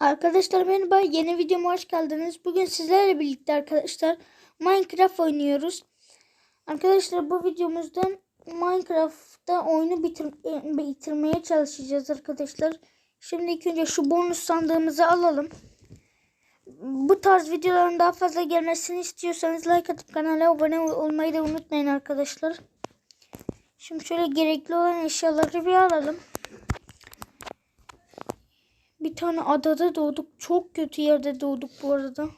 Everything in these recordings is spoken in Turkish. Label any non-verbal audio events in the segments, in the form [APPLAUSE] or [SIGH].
Arkadaşlar merhaba yeni videoma hoş geldiniz. Bugün sizlerle birlikte arkadaşlar Minecraft oynuyoruz. Arkadaşlar bu videomuzda Minecraft'ta oyunu bitir bitirmeye çalışacağız arkadaşlar. Şimdi ilk önce şu bonus sandığımızı alalım. Bu tarz videoların daha fazla gelmesini istiyorsanız like atıp kanala abone ol- olmayı da unutmayın arkadaşlar. Şimdi şöyle gerekli olan eşyaları bir alalım. Bir tane adada doğduk. Çok kötü yerde doğduk bu arada.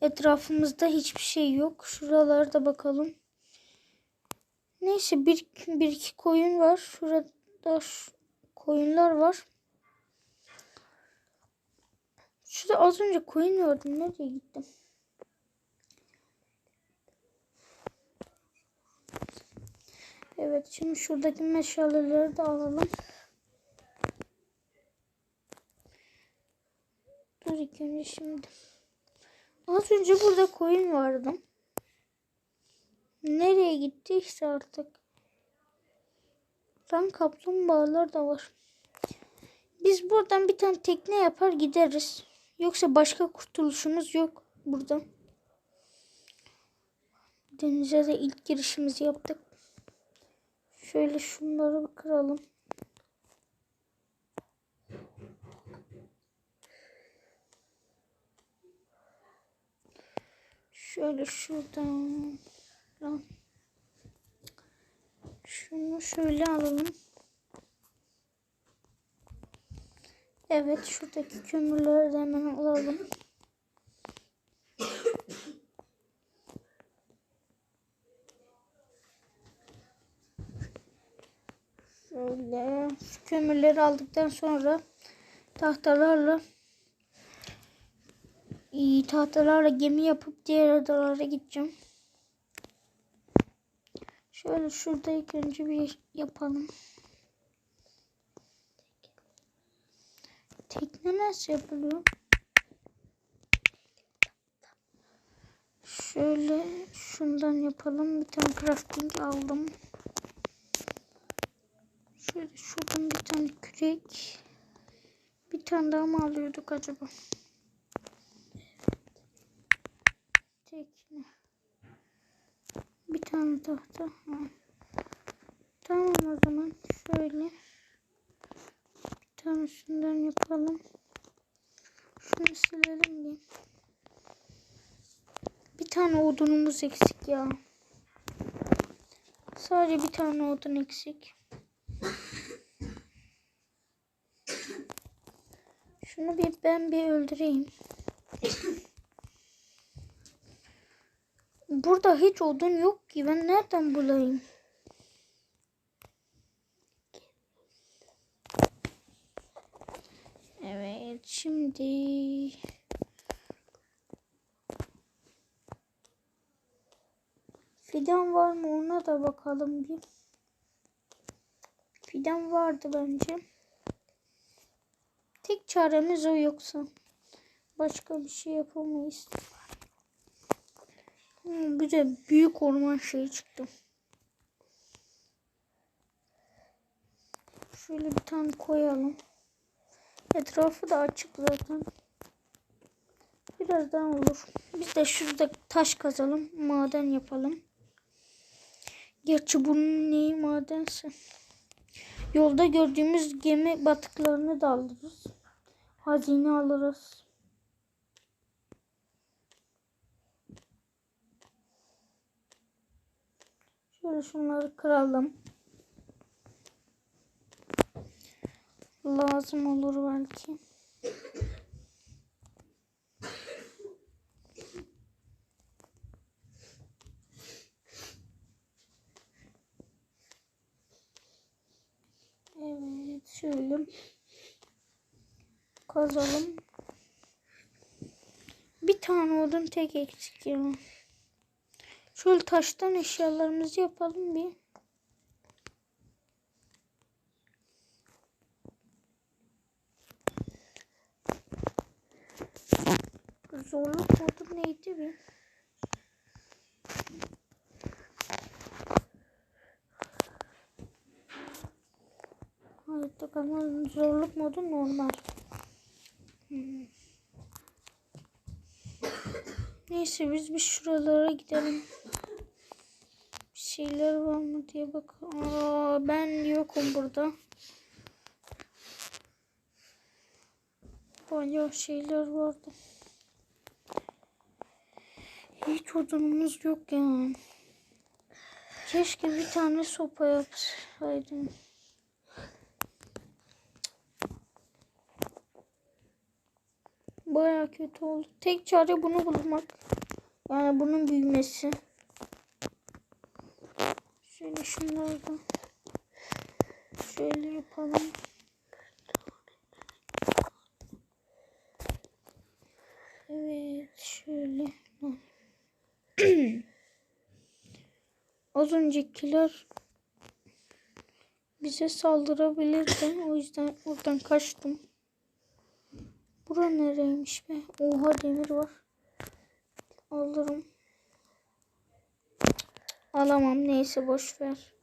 Etrafımızda hiçbir şey yok. Şuralarda bakalım. Neyse bir, bir iki koyun var. Şurada şu koyunlar var. Şurada az önce koyun gördüm. Nereye gittim? Evet şimdi şuradaki meşaleleri de alalım. Dur ilk önce şimdi. Az önce burada koyun vardı. Nereye gittiyse artık. Lan kaplumbağalar da var. Biz buradan bir tane tekne yapar gideriz. Yoksa başka kurtuluşumuz yok buradan. Denize de ilk girişimizi yaptık. Şöyle şunları kıralım. Şöyle şuradan. Lan. Şunu şöyle alalım. Evet şuradaki kömürleri de hemen alalım. Şöyle şu kömürleri aldıktan sonra tahtalarla tahtalarla gemi yapıp diğer adalara gideceğim. Şöyle şurada ilk önce bir yapalım. Tekne nasıl yapılıyor? Şöyle şundan yapalım. Bir tane crafting aldım. Şöyle şuradan bir tane kürek. Bir tane daha mı alıyorduk acaba? Tekne. Bir tane tahta. Tamam o zaman şöyle. Bir tane şundan yapalım. Şunu silelim bir. Bir tane odunumuz eksik ya. Sadece bir tane odun eksik. Şunu bir ben bir öldüreyim. Burada hiç odun yok ki. Ben nereden bulayım? Evet şimdi fidan var mı ona da bakalım bir. Fidan vardı bence. Tek çaremiz o yoksa. Başka bir şey yapamayız. Hmm, güzel büyük orman şeyi çıktı. Şöyle bir tane koyalım. Etrafı da açık zaten. Birazdan olur. Biz de şurada taş kazalım. Maden yapalım. Gerçi bunun neyi madense. Yolda gördüğümüz gemi batıklarını da alırız. Hazine alırız. Şöyle şunları kıralım. Lazım olur belki. Evet şöyle kazalım. Bir tane odun tek eksik ya. Şöyle taştan eşyalarımızı yapalım bir. Zorluk modu neydi bir? Evet bakalım zorluk modu normal. Hmm. Neyse biz bir şuralara gidelim. Şeyler var mı diye bakalım. Aa, ben yokum burada. Bayağı şeyler vardı. Hiç odunumuz yok ya. Keşke bir tane sopa yapsaydım. Baya kötü oldu. Tek çare bunu bulmak. Yani bunun büyümesi. Şöyle şunları da şöyle yapalım. Evet şöyle. [CLEARS THROAT] Az öncekiler bize saldırabilirdi. O yüzden oradan kaçtım. Bura nereymiş be? Oha demir var. Alırım. Alamam. Neyse boş ver.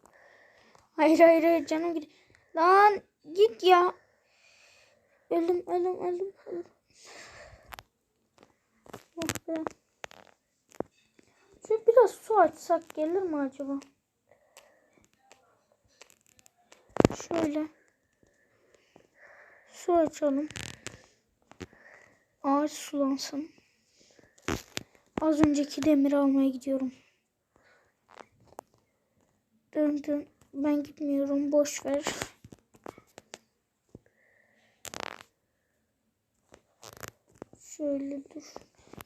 Hayır hayır hayır canım git. Lan git ya. Ölüm ölüm ölüm ölüm. Oh. Şöyle biraz su açsak gelir mi acaba? Şöyle. Su açalım. Ağaç sulansın. Az önceki demiri almaya gidiyorum. Dön dön. Ben gitmiyorum. Boş ver. Şöyle dur.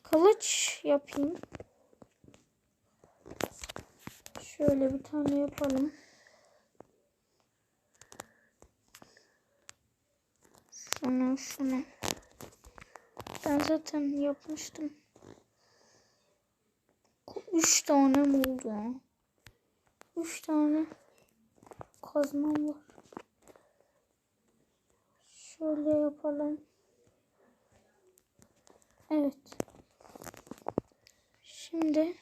Kılıç yapayım. Şöyle bir tane yapalım. Şunu şunu. Ben zaten yapmıştım. Üç tane oldu ya? Üç tane kazmam var. Şöyle yapalım. Evet. Şimdi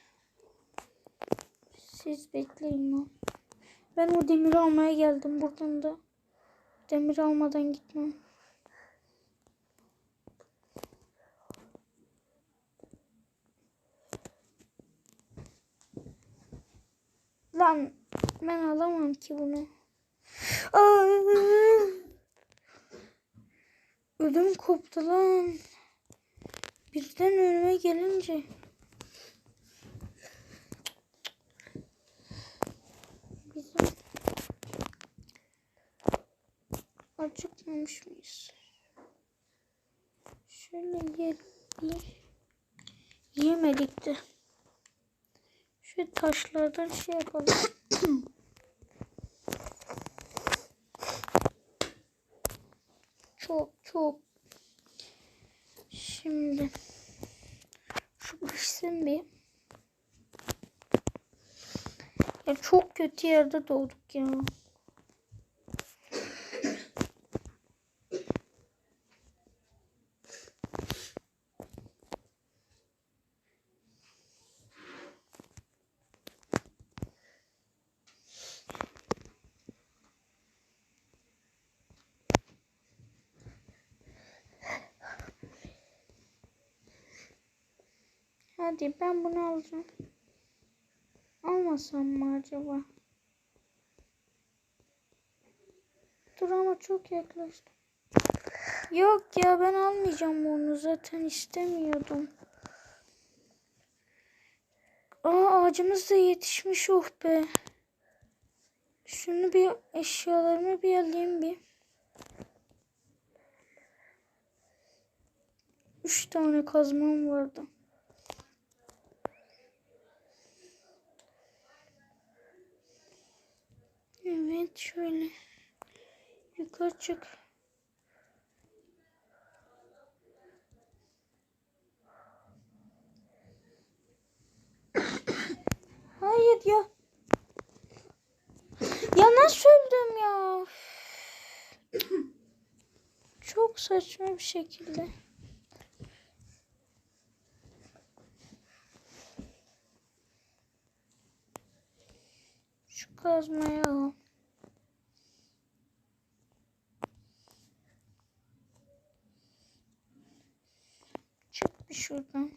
siz bekleyin lan. Ben o demiri almaya geldim buradan da. Demir almadan gitmem. Lan ben alamam ki bunu. Aa! Ödüm koptu lan. Birden önüme gelince. Bizim acıkmamış mıyız? Şöyle yiyelim. Yemedik de. Şu taşlardan şey yapalım. çok çok. Şimdi şu pişsin bir. Ya çok kötü yerde doğduk ya. Hadi ben bunu alacağım. Almasam mı acaba? Dur ama çok yaklaştım. Yok ya ben almayacağım onu zaten istemiyordum. Aa ağacımız da yetişmiş oh be. Şunu bir eşyalarımı bir alayım bir. Üç tane kazmam vardı. Evet şöyle. Yukarı çık. [COUGHS] Hayır ya. Ya nasıl öldüm ya? [COUGHS] Çok saçma bir şekilde. Şu kazmayı al. Bir şuradan.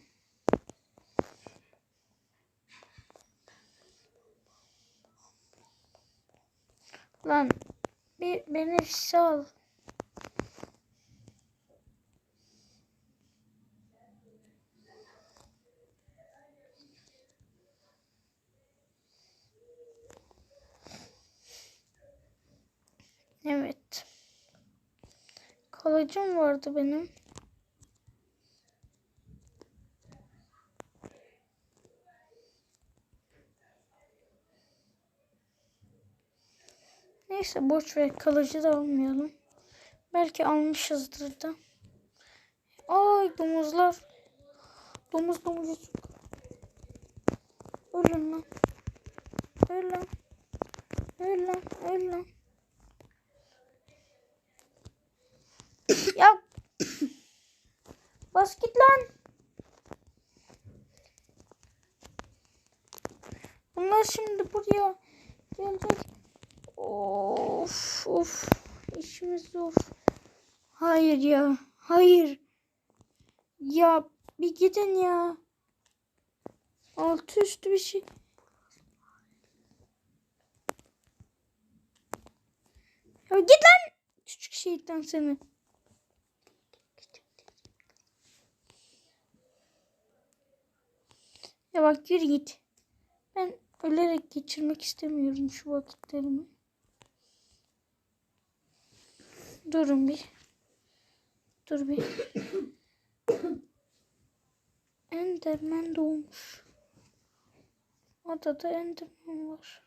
Lan bir beni sal. Evet. Kalıcım vardı benim. Neyse boş ver kalıcı da almayalım. Belki almışızdır da. Ay domuzlar. Domuz domuz. Ölün lan. Öl lan. Öl ya. Bas git lan. Bunlar şimdi buraya gelecek. Of of. İşimiz zor. Hayır ya. Hayır. Ya bir gidin ya. Altı üstü bir şey. Ya git lan. Küçük şeytan seni. Ya bak yürü git. Ben ölerek geçirmek istemiyorum şu vakitlerimi. Durun bir. Dur bir. Enderman doğmuş. Adada Enderman var.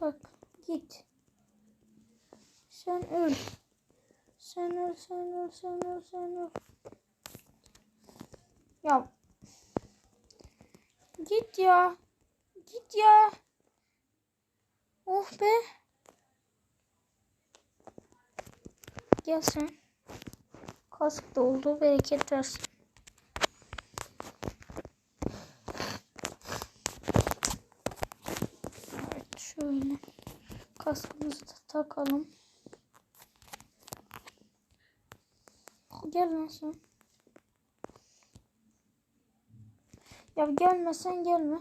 Bak git. Sen öl. Sen öl, sen öl, sen öl, sen öl. Ya. Git ya. Git ya. Oh be. Gel sen. Kask doldu. Bereket versin. Evet şöyle. Kaskımızı da takalım. Gel sen. Ya gelmesen gelme.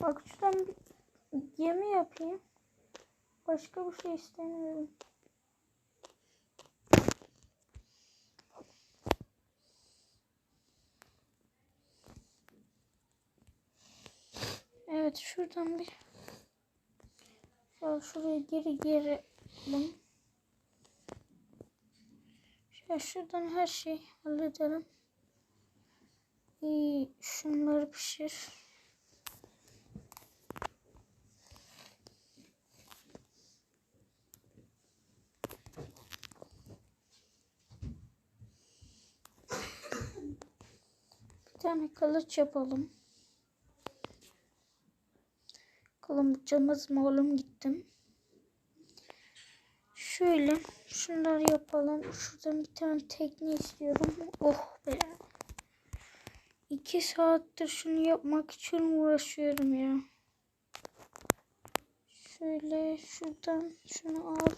Bak şuradan bir gemi yapayım. Başka bir şey istemiyorum. Evet şuradan bir ya şuraya geri alalım. Ya şuradan her şeyi halledelim. İyi, şunları pişir. Tane kılıç yapalım. Kılıcımız malum gittim. Şöyle şunları yapalım. Şuradan bir tane tekne istiyorum. Oh be. İki saattir şunu yapmak için uğraşıyorum ya. Şöyle şuradan şunu al.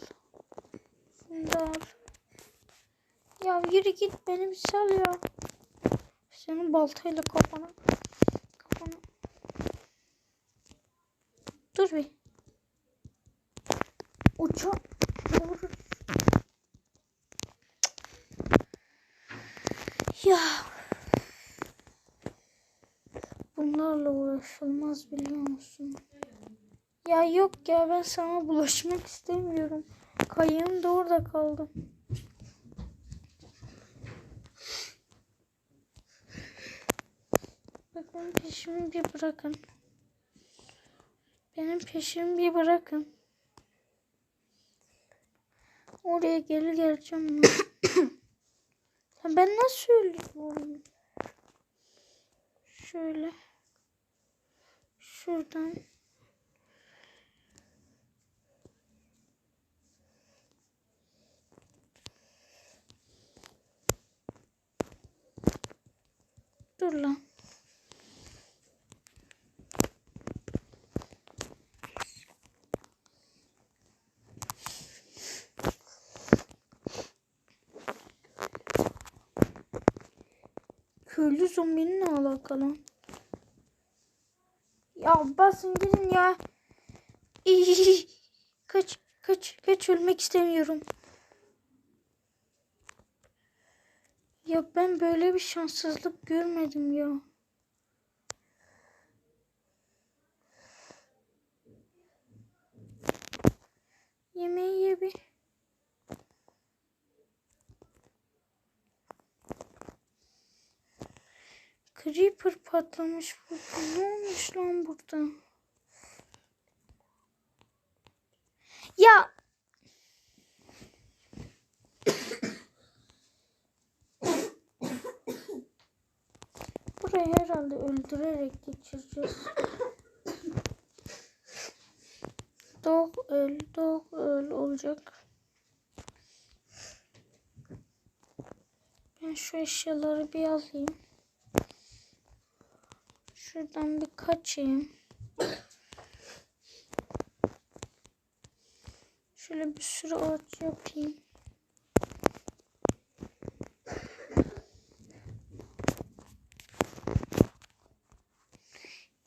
Şunu da al. Ya yürü git beni bir sal ya. Senin baltayla kafana. Kafana. Dur bir. Uça. Doğru. Ya. Bunlarla uğraşılmaz biliyor musun? Ya yok ya ben sana bulaşmak istemiyorum. Kayığım da orada kaldı. Bak benim peşimi bir bırakın. Benim peşimi bir bırakın. Oraya geri geleceğim [COUGHS] ben. Nasıl ölüyorum? Şöyle. Şuradan. Dur lan. Köylü zombinin ne alakalı? Ya basın gidin ya. [LAUGHS] Kaç kaç kaç ölmek istemiyorum. Ya ben böyle bir şanssızlık görmedim ya. Creeper patlamış burada. Ne olmuş lan burada? Ya Burayı herhalde öldürerek geçireceğiz. Dog öl, dog öl olacak. Ben şu eşyaları bir alayım. Şuradan bir kaçayım. Şöyle bir sürü ağaç yapayım.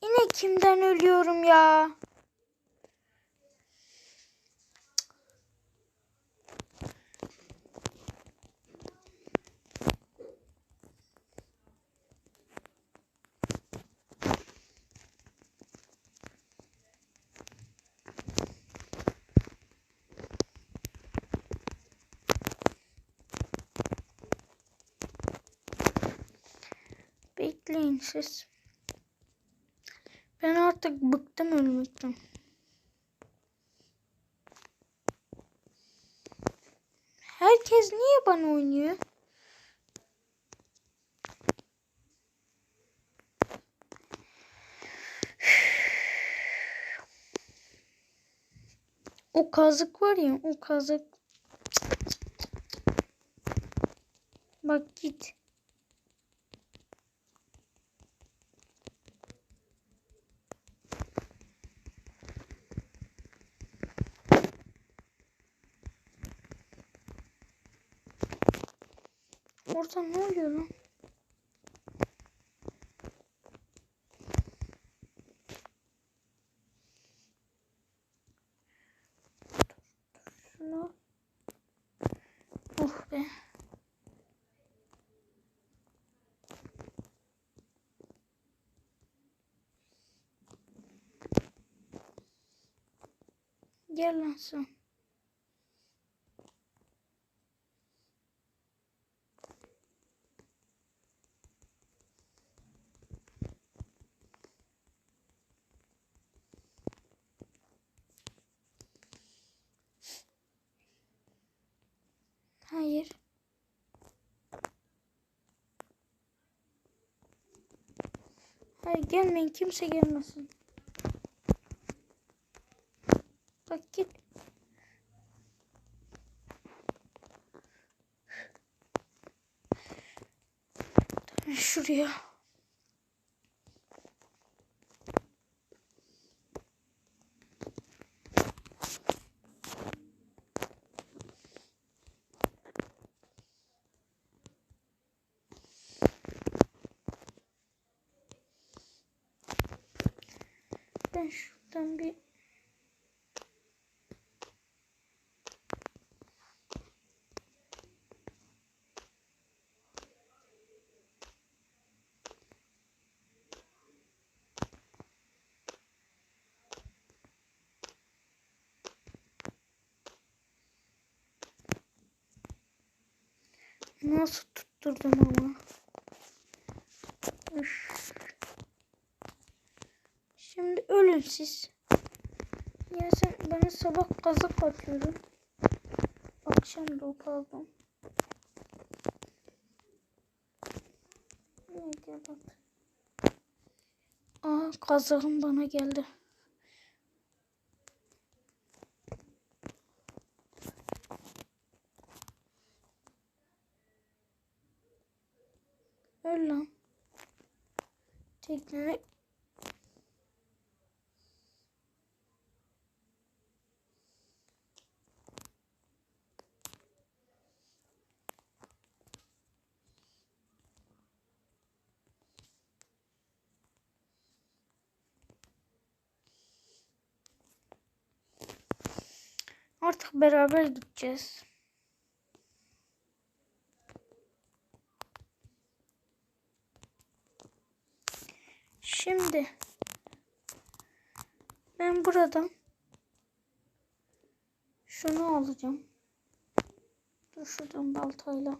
Yine kimden ölüyorum ya? Bekleyin siz. Ben artık bıktım ölmekten. Herkes niye bana oynuyor? O kazık var ya o kazık. Bak git. Orada ne oluyor lan? Şunu. Oh be. Gel lan sen. Hayır. Hayır gelmeyin kimse gelmesin. Bak git. Şuraya. Ben şuradan bir Nasıl tutturdum ama. Üf. Şimdi ölün. Ya sen bana sabah kazık atıyordun. Akşam da o pardon. Neydi bak. Aa kazığım bana geldi. Tekrar Artık beraber gideceğiz. Şimdi ben buradan şunu alacağım. Dur şuradan baltayla.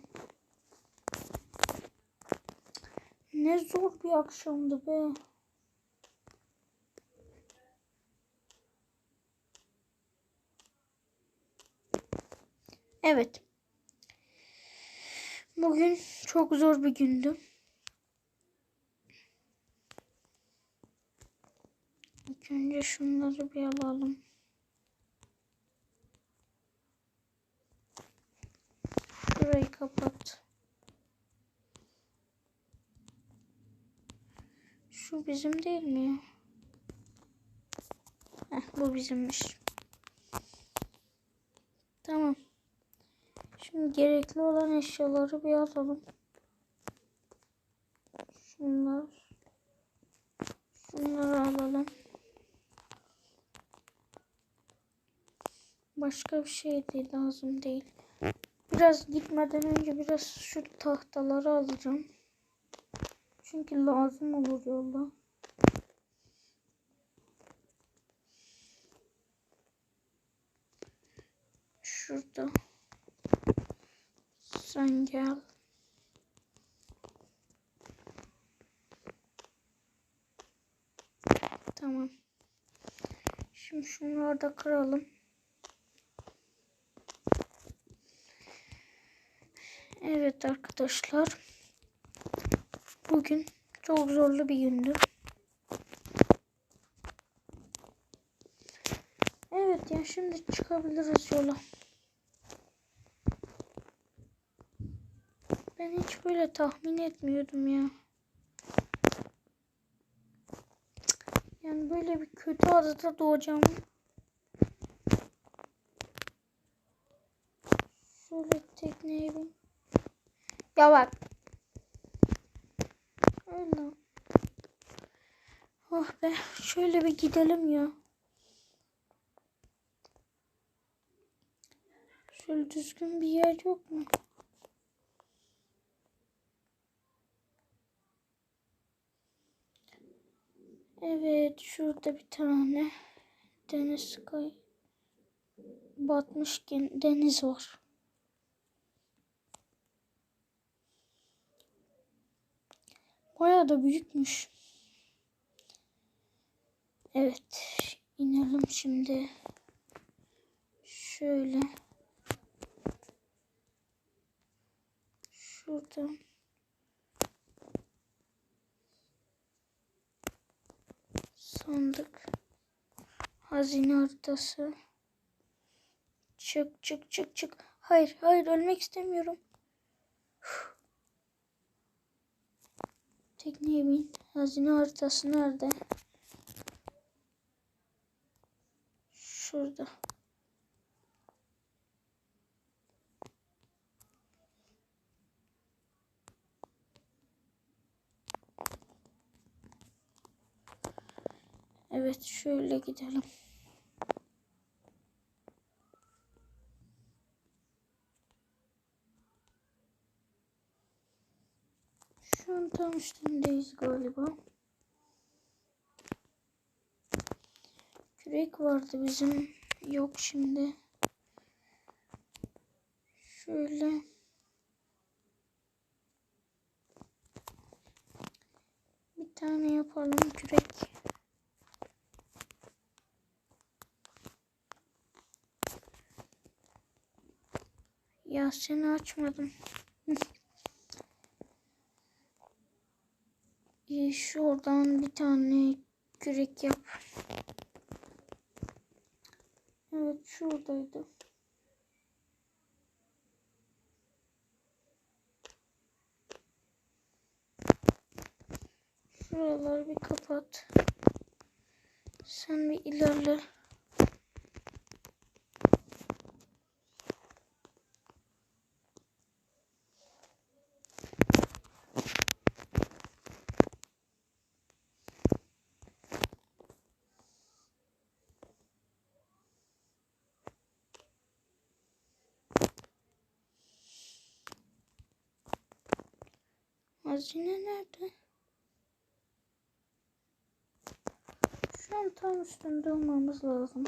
Ne zor bir akşamdı be. Evet. Bugün çok zor bir gündü. İlk önce şunları bir alalım. Şurayı kapat. Şu bizim değil mi? Heh, bu bizimmiş. Tamam. Şimdi gerekli olan eşyaları bir alalım. Şunlar. Şunları alalım. Başka bir şey de lazım değil. Biraz gitmeden önce biraz şu tahtaları alacağım. Çünkü lazım olur yolda. Şurada. Sen gel. Tamam. Şimdi şunları da kıralım. Evet arkadaşlar. Bugün çok zorlu bir gündü. Evet ya şimdi çıkabiliriz yola. Ben hiç böyle tahmin etmiyordum ya. Yani böyle bir kötü adada doğacağım. Şöyle tekneye bin. Ya bak. Öyle. Oh be. Şöyle bir gidelim ya. Şöyle düzgün bir yer yok mu? Evet, şurada bir tane deniz kay batmış deniz var. Bayağı da büyükmüş. Evet, inelim şimdi. Şöyle. Şuradan. Sandık. Hazine haritası. Çık çık çık çık. Hayır hayır ölmek istemiyorum. Tekneye bin. Hazine haritası nerede? Şurada. Evet şöyle gidelim. Şu an tam üstündeyiz galiba. Kürek vardı bizim. Yok şimdi. Şöyle. Bir tane yapalım kürek. Ya seni açmadım. İyi bir tane kürek yap. Evet şuradaydı. Şuraları bir kapat. Sen bir ilerle. Hazine nerede? Şu an tam üstünde olmamız lazım.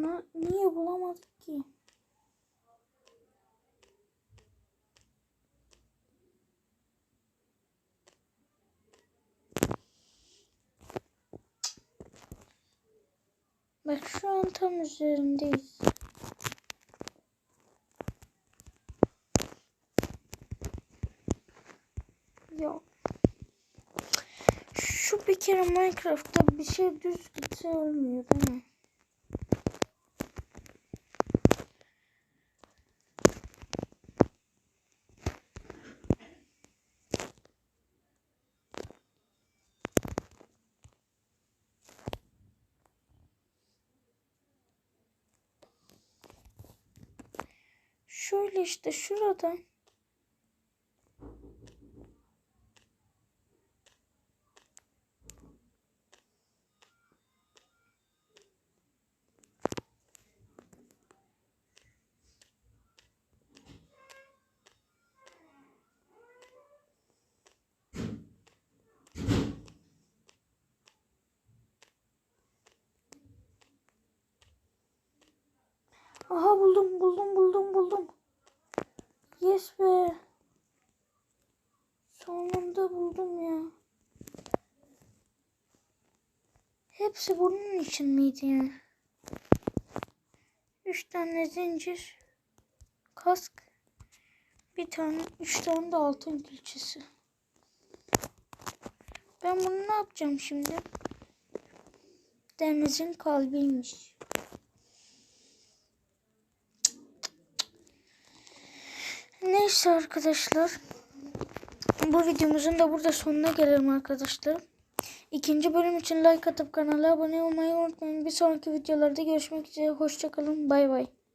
Na- niye bulamadık ki? Bak şu an tam üzerindeyiz. Yok. Şu bir kere Minecraft'ta bir şey düz gitse olmuyor değil mi? Şöyle işte şurada. Aha buldum buldum buldum buldum. Yes be. Sonunda buldum ya. Hepsi bunun için miydi ya? Üç tane zincir. Kask. Bir tane, üç tane de altın külçesi. Ben bunu ne yapacağım şimdi? Denizin kalbiymiş. Neyse arkadaşlar. Bu videomuzun da burada sonuna gelelim arkadaşlar. İkinci bölüm için like atıp kanala abone olmayı unutmayın. Bir sonraki videolarda görüşmek üzere. Hoşçakalın. Bay bay.